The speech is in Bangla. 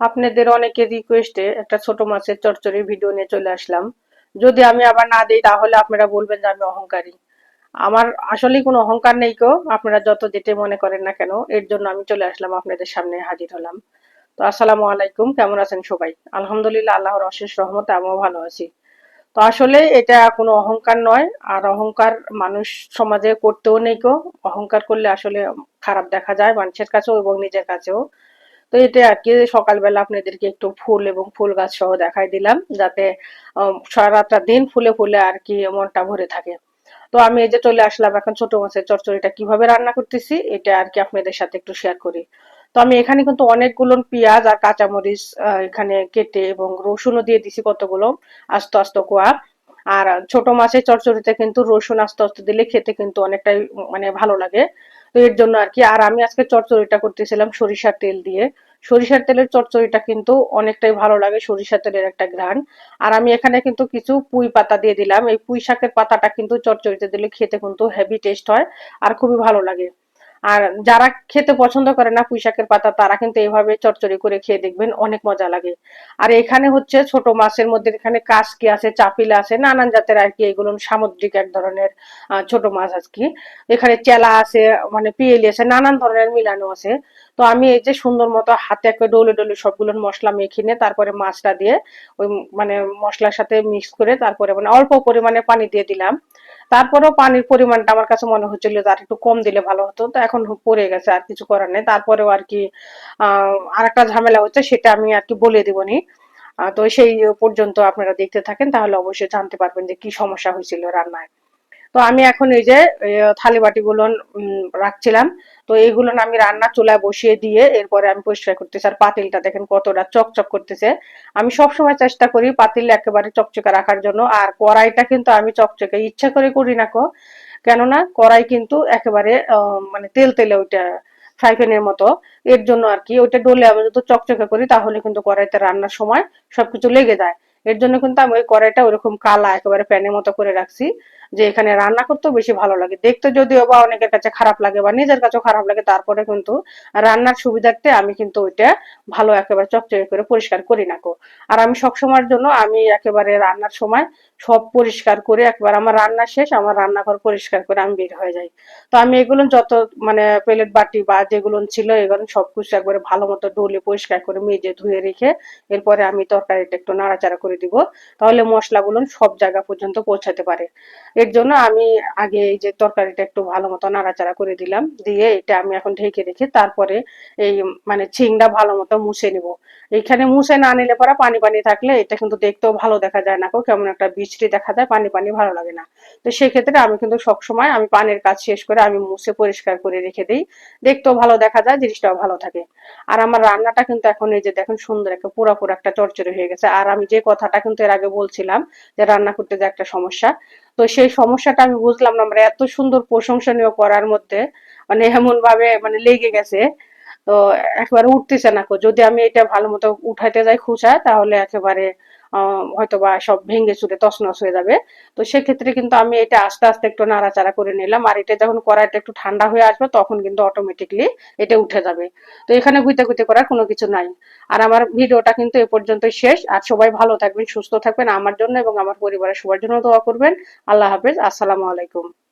আপনাদের অনেকের রিকোয়েস্টে একটা ছোট মাছের চচ্চড়ি ভিডিও নিয়ে চলে আসলাম। যদি আমি আবার না দিই, তাহলে আপনারা বলবেন যে আমি অহংকারী। আমার আসলেই কোনো অহংকার নেই কেউ আপনারা যত যেতে মনে করেন না কেন, এর জন্য আমি চলে আসলাম, আপনাদের সামনে হাজির হলাম। তো আসসালামু আলাইকুম, কেমন আছেন সবাই? আলহামদুলিল্লাহ, আল্লাহর অশেষ রহমতে আমিও ভালো আছি। তো আসলে এটা কোনো অহংকার নয়, আর অহংকার মানুষ সমাজে করতেও নেই কেউ অহংকার করলে আসলে খারাপ দেখা যায় মানুষের কাছেও এবং নিজের কাছেও। তো এটা আর কি, সকালবেলা আপনাদেরকে একটু ফুল এবং ফুল গাছ সহ দেখাই দিলাম, যাতে সারাটা দিন ফুলে ফুলে আর কি মনটা ভরে থাকে। তো আমি এই যে চলে আসলাম এখন ছোট মাছের চচ্চড়িটা কীভাবে রান্না করতেছি, এটা আর কি আপনাদের সাথে একটু শেয়ার করি। তো আমি এখানে কিন্তু অনেকগুলো পেঁয়াজ আর কাঁচামরিচ এখানে কেটে এবং রসুনও দিয়ে দিছি কতগুলো, আস্ত আস্ত কোয়া। আর ছোট মাছের চচ্চড়িতে কিন্তু রসুন আস্তে আস্তে দিলে খেতে কিন্তু অনেকটাই মানে ভালো লাগে। এর জন্য আর কি। আর আমি আজকে চচ্চড়িটা করতেছিলাম সরিষার তেল দিয়ে। সরিষার তেলের চচ্চড়িটা কিন্তু অনেকটাই ভালো লাগে, সরিষার তেলের একটা ঘ্রাণ। আর আমি এখানে কিন্তু কিছু পুঁই পাতা দিয়ে দিলাম। এই পুঁই শাকের পাতাটা কিন্তু চচ্চড়িতে দিলে খেতে কিন্তু হেভি টেস্ট হয় আর খুবই ভালো লাগে। আর যারা খেতে পছন্দ করে না পুঁইশাকের পাতা, তারা কিন্তু এইভাবে চচ্চড়ি করে খেয়ে দেখবেন, অনেক মজা লাগে। আর এখানে হচ্ছে ছোট মাছের মধ্যে এখানে কাসকি আছে, চাপিলা আছে, নানান জাতের আর কি এগুলো সামুদ্রিক এক ধরনের ছোট মাছ আর কি। এখানে চেলা আছে মানে পিয়েলি আছে, নানান ধরনের মিলানো আছে। তো আমি এই যে সুন্দর মতো হাতে একটা ডলে ডলে সবগুলো মশলা মেখে নিয়ে তারপরে মাছটা দিয়ে ওই মানে মশলার সাথে মিক্স করে তারপরে মানে অল্প পরিমাণে পানি দিয়ে দিলাম। তারপরেও পানির পরিমাণটা আমার কাছে মনে হচ্ছিল যে আর একটু কম দিলে ভালো হতো। তো এখন পড়ে গেছে আর কিছু করার নেই। তারপরেও আর কি আর একটা ঝামেলা হচ্ছে সেটা আমি আর কি বলে দিবনি। তো সেই পর্যন্ত আপনারা দেখতে থাকেন, তাহলে অবশ্যই জানতে পারবেন যে কি সমস্যা হয়েছিল রান্নায়। তো আমি এখন এই যে থালি বাটিগুলো রাখছিলাম। তো এইগুলো আমি রান্না চুলায় বসিয়ে দিয়ে এরপরে আমি পরিষ্কার করতেছি। আর পাতিলটা দেখেন কতটা চকচক করতেছে। আমি সব সময় চেষ্টা করি পাতিল একেবারে চকচকে রাখার জন্য। আর কড়াইটা কিন্তু আমি চকচকে, ইচ্ছা করে করি না কো। কেননা কড়াই কিন্তু একেবারে মানে তেল তেলে ওইটা ফ্রাই প্যানের মতো। এর জন্য আর কি, ওইটা ডলে আমি যদি চকচকে করি তাহলে কিন্তু কড়াইতে রান্নার সময় সবকিছু লেগে যায়। এর জন্য কিন্তু আমি ওই কড়াইটা ওরকম কালা একেবারে প্যানের মতো করে রাখছি। যে এখানে রান্না করতেও বেশি ভালো লাগে। দেখতে যদিও বা অনেকের কাছে খারাপ লাগে বা নিজের কাছেও খারাপ লাগে, তারপরে কিন্তু রান্নার সুবিধার্থে আমি কিন্তু ওইটা ভালো একেবারে চকচকে করে পরিষ্কার করি না কো আর আমি সবসময়ের জন্য আমি একেবারে রান্নার সময় সব পরিষ্কার করে একবার আমার রান্না শেষ, আমার রান্নাঘর পরিষ্কার করে আমি বের হয়ে যাই। তো আমি এগুলো যত মানে প্লেট, বাটি বা যেগুলো ছিল এগুলো সবকিছু একবারে ভালো মতো ডলে পরিষ্কার করে মেজে ধুয়ে রেখে এরপরে আমি তরকারিটা একটু নাড়াচাড়া করে দিব। তাহলে মশলাগুলো সব জায়গা পর্যন্ত পৌঁছাতে পারে। এর জন্য আমি আগে এই যে তরকারিটা একটু ভালো মতো নাড়াচাড়া করে দিলাম। দিয়ে এটা আমি এখন ঢেকে রেখে তারপরে এই মানে ছিংটা ভালো মতো মুছে নিব। এখানে মুছে না নিলে পরে পানি পানি থাকলে এটা কিন্তু দেখতেও ভালো দেখা যায় না কেমন একটা বৃষ্টি দেখা যায়, পানি পানি ভালো লাগে না। তো সেক্ষেত্রে আমি কিন্তু সবসময় আমি পানির কাজ শেষ করে আমি মুছে পরিষ্কার করে রেখে দিই। দেখতেও ভালো দেখা যায়, জিনিসটাও ভালো থাকে। আর আমার রান্নাটা কিন্তু এখন এই যে দেখুন সুন্দর একটা পুরাপুর একটা চরচরে হয়ে গেছে। আর আমি যে কথাটা কিন্তু এর আগে বলছিলাম যে রান্না করতে যে একটা সমস্যা তো সেই সমস্যাটা আমি বুঝলাম না আমরা এত সুন্দর প্রশংসনীয় করার মধ্যে মানে এমন ভাবে মানে লেগে গেছে, তো একবারে উঠতেছে না যদি আমি এটা ভালো মতো উঠাইতে যাই খুঁচা তাহলে একেবারে হয়তো বা সব ভেঙে চুরে তছনছ হয়ে যাবে। তো সেক্ষেত্রে কিন্তু আমি এটা আস্তে আস্তে একটু নাড়াচাড়া করে নিলাম। আর এটা যখন কড়াইটা একটু ঠান্ডা হয়ে আসবে, তখন কিন্তু অটোমেটিকলি এটা উঠে যাবে। তো এখানে গুইতে গুইতে করার কোনো কিছু নাই। আর আমার ভিডিওটা কিন্তু এ পর্যন্ত শেষ। আর সবাই ভালো থাকবেন, সুস্থ থাকবেন আমার জন্য এবং আমার পরিবারের সবার জন্য দোয়া করবেন। আল্লাহ হাফেজ। আসসালামু আলাইকুম।